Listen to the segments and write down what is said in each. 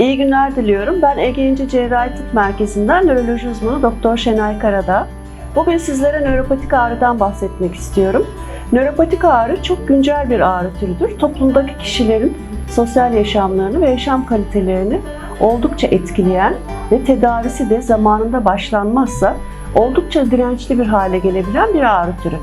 İyi günler diliyorum. Ben Ege İnce Cerrahi Tıp Merkezi'nden nöroloji uzmanı Doktor Şenay Karada. Bugün sizlere nöropatik ağrıdan bahsetmek istiyorum. Nöropatik ağrı çok güncel bir ağrı türüdür. Toplumdaki kişilerin sosyal yaşamlarını ve yaşam kalitelerini oldukça etkileyen ve tedavisi de zamanında başlanmazsa oldukça dirençli bir hale gelebilen bir ağrı türü.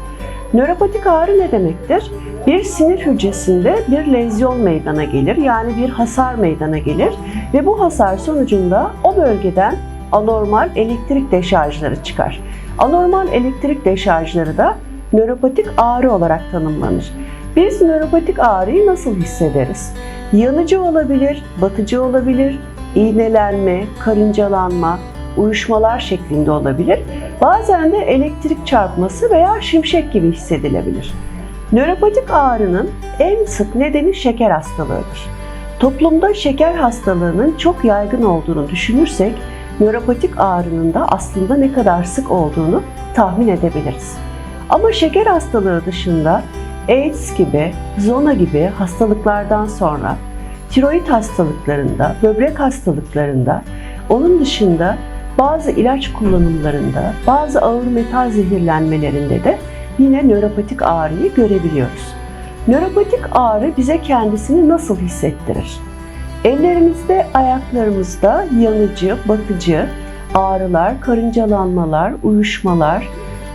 Nöropatik ağrı ne demektir? Bir sinir hücresinde bir lezyon meydana gelir, yani bir hasar meydana gelir ve bu hasar sonucunda o bölgeden anormal elektrik deşarjları çıkar. Anormal elektrik deşarjları da nöropatik ağrı olarak tanımlanır. Biz nöropatik ağrıyı nasıl hissederiz? Yanıcı olabilir, batıcı olabilir, iğnelenme, karıncalanma, uyuşmalar şeklinde olabilir. Bazen de elektrik çarpması veya şimşek gibi hissedilebilir. Nöropatik ağrının en sık nedeni şeker hastalığıdır. Toplumda şeker hastalığının çok yaygın olduğunu düşünürsek, nöropatik ağrının da aslında ne kadar sık olduğunu tahmin edebiliriz. Ama şeker hastalığı dışında AIDS gibi, zona gibi hastalıklardan sonra tiroid hastalıklarında, böbrek hastalıklarında, onun dışında bazı ilaç kullanımlarında, bazı ağır metal zehirlenmelerinde de yine nöropatik ağrıyı görebiliyoruz. Nöropatik ağrı bize kendisini nasıl hissettirir? Ellerimizde, ayaklarımızda yanıcı, batıcı ağrılar, karıncalanmalar, uyuşmalar,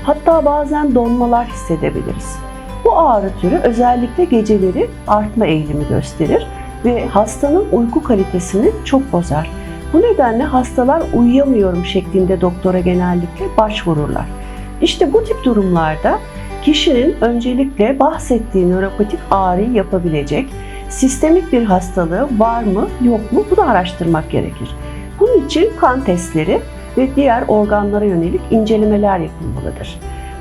hatta bazen donmalar hissedebiliriz. Bu ağrı türü özellikle geceleri artma eğilimi gösterir ve hastanın uyku kalitesini çok bozar. Bu nedenle hastalar uyuyamıyorum şeklinde doktora genellikle başvururlar. İşte bu tip durumlarda kişinin öncelikle bahsettiği nöropatik ağrıyı yapabilecek sistemik bir hastalığı var mı yok mu bunu araştırmak gerekir. Bunun için kan testleri ve diğer organlara yönelik incelemeler yapılmalıdır.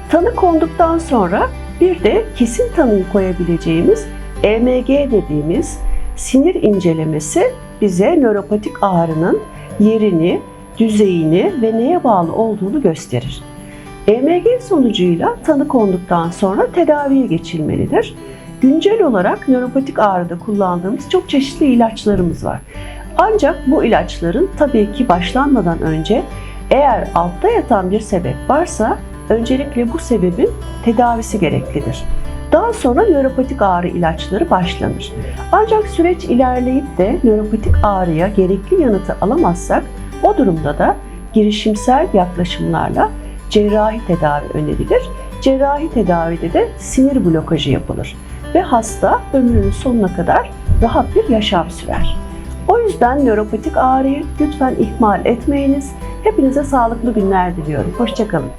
Tanı konduktan sonra bir de kesin tanıyı koyabileceğimiz EMG dediğimiz sinir incelemesi bize nöropatik ağrının yerini, düzeyini ve neye bağlı olduğunu gösterir. EMG sonucuyla tanı konduktan sonra tedaviye geçilmelidir. Güncel olarak nöropatik ağrıda kullandığımız çok çeşitli ilaçlarımız var. Ancak bu ilaçların tabii ki başlanmadan önce eğer altta yatan bir sebep varsa öncelikle bu sebebin tedavisi gereklidir. Daha sonra nöropatik ağrı ilaçları başlanır. Ancak süreç ilerleyip de nöropatik ağrıya gerekli yanıtı alamazsak o durumda da girişimsel yaklaşımlarla cerrahi tedavi önerilir. Cerrahi tedavide de sinir blokajı yapılır ve hasta ömrünün sonuna kadar rahat bir yaşam sürer. O yüzden nöropatik ağrıyı lütfen ihmal etmeyiniz. Hepinize sağlıklı günler diliyorum. Hoşçakalın.